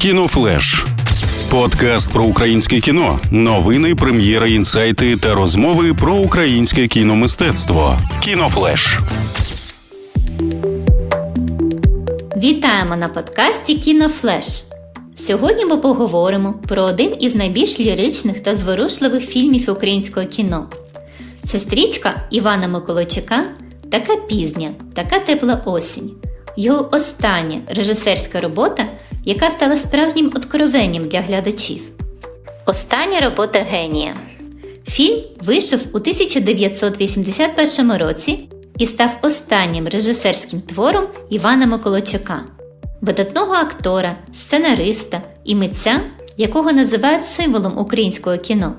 Кінофлеш. Подкаст про українське кіно, новини, прем'єри, інсайти та розмови про українське кіномистецтво. Кінофлеш. Вітаємо на подкасті Кінофлеш. Сьогодні ми поговоримо про один із найбільш ліричних та зворушливих фільмів українського кіно. Це стрічка Івана Миколайчука Така пізня, така тепла осінь. Його остання режисерська робота, яка стала справжнім откровенням для глядачів. Остання робота генія. Фільм вийшов у 1981 році і став останнім режисерським твором Івана Миколайчука, видатного актора, сценариста і митця, якого називають символом українського кіно.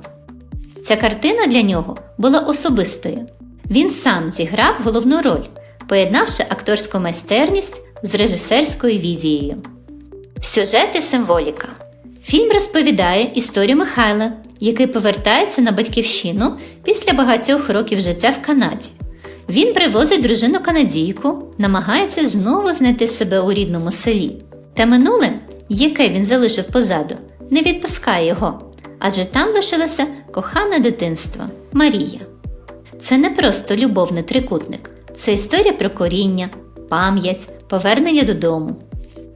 Ця картина для нього була особистою. Він сам зіграв головну роль, поєднавши акторську майстерність з режисерською візією. Сюжет і символіка. Фільм розповідає історію Михайла, який повертається на батьківщину після багатьох років життя в Канаді. Він привозить дружину канадійку, намагається знову знайти себе у рідному селі. Та минуле, яке він залишив позаду, не відпускає його, адже там лишилося кохане дитинство Марія. Це не просто любовний трикутник, це історія про коріння, пам'ять, повернення додому.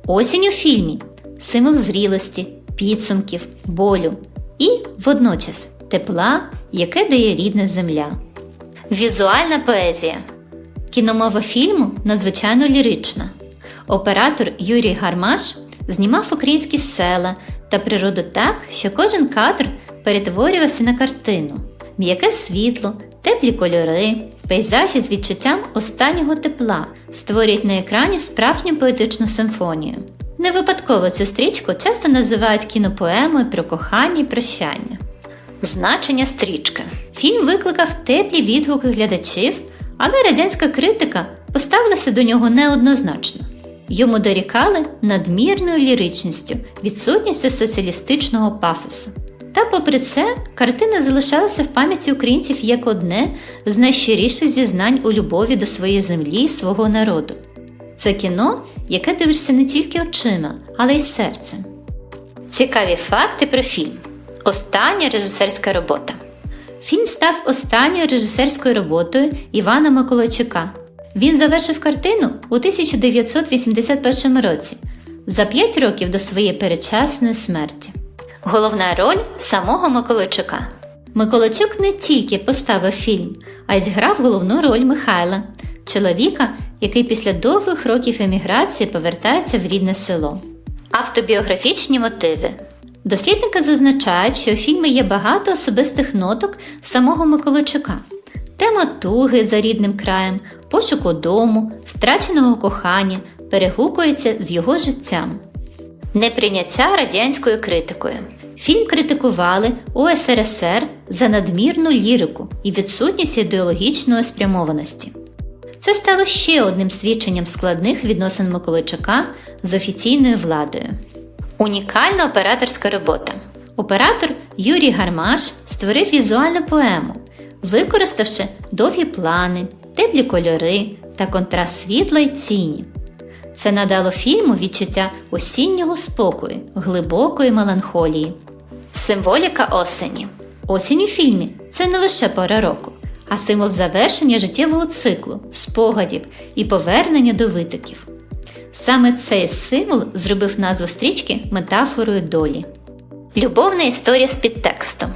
Осінь у фільмі символ зрілості, підсумків, болю і водночас тепла, яке дає рідна земля. Візуальна поезія. Кіномова фільму надзвичайно лірична. Оператор Юрій Гармаш знімав українські села та природу так, що кожен кадр перетворювався на картину, м'яке світло, теплі кольори, пейзажі з відчуттям останнього тепла створюють на екрані справжню поетичну симфонію. Не випадково цю стрічку часто називають кінопоемою про кохання і прощання. Значення стрічки. Фільм викликав теплі відгуки глядачів, але радянська критика поставилася до нього неоднозначно. Йому дорікали надмірною ліричністю, відсутністю соціалістичного пафосу. Та, попри це, картина залишалася в пам'яті українців як одне з найщиріших зізнань у любові до своєї землі і свого народу. Це кіно, яке дивишся не тільки очима, але й серцем. Цікаві факти про фільм. Остання режисерська робота. Фільм став останньою режисерською роботою Івана Миколайчука. Він завершив картину у 1981 році, за 5 років до своєї передчасної смерті. Головна роль самого Миколайчука. Миколайчук не тільки поставив фільм, а й зіграв головну роль Михайла, чоловіка, який після довгих років еміграції повертається в рідне село. Автобіографічні мотиви. Дослідники зазначають, що у фільмі є багато особистих ноток самого Миколайчука. Тема туги за рідним краєм, пошуку дому, втраченого кохання перегукується з його життям. Неприйняття радянською критикою. Фільм критикували у СРСР за надмірну лірику і відсутність ідеологічної спрямованості. Це стало ще одним свідченням складних відносин Миколайчука з офіційною владою. Унікальна операторська робота. Оператор Юрій Гармаш створив візуальну поему, використавши довгі плани, теплі кольори та контраст світла й тіні. Це надало фільму відчуття осіннього спокою, глибокої меланхолії. Символіка осені. Осінь у фільмі це не лише пора року, а символ завершення життєвого циклу, спогадів і повернення до витоків. Саме цей символ зробив назву стрічки метафорою долі. Любовна історія з підтекстом.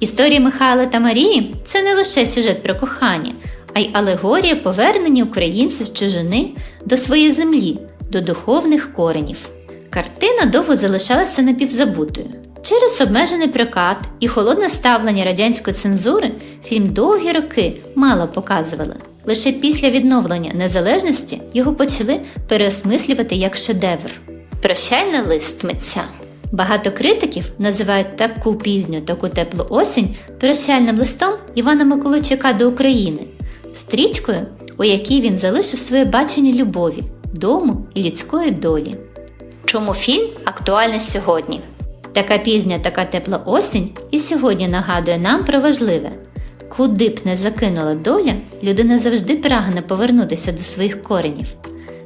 Історія Михайла та Марії це не лише сюжет про кохання, а й алегорія повернення українців з чужини до своєї землі, до духовних коренів. Картина довго залишалася напівзабутою. Через обмежений прокат і холодне ставлення радянської цензури фільм довгі роки мало показували. Лише після відновлення незалежності його почали переосмислювати як шедевр. Прощальний лист митця. Багато критиків називають таку пізню, таку теплу осінь прощальним листом Івана Миколайчука до України, стрічкою, у якій він залишив своє бачення любові, дому і людської долі. Чому фільм актуальний сьогодні? Така пізня, така тепла осінь і сьогодні нагадує нам про важливе. Куди б не закинула доля, людина завжди прагне повернутися до своїх коренів.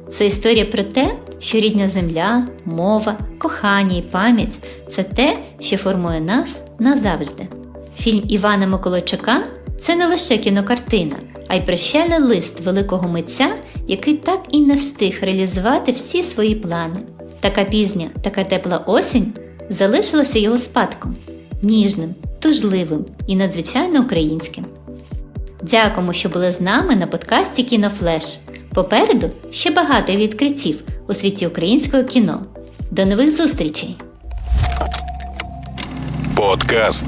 Це історія про те, що рідня земля, мова, кохання і пам'ять це те, що формує нас назавжди. Фільм Івана Миколайчука це не лише кінокартина, а й прощальний лист великого митця, який так і не встиг реалізувати всі свої плани. Така пізня, така тепла осінь залишилася його спадком ніжним, тужливим і надзвичайно українським. Дякуємо, що були з нами на подкасті Кінофлеш. Попереду ще багато відкриттів у світі українського кіно. До нових зустрічей! Подкаст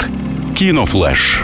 Кінофлеш.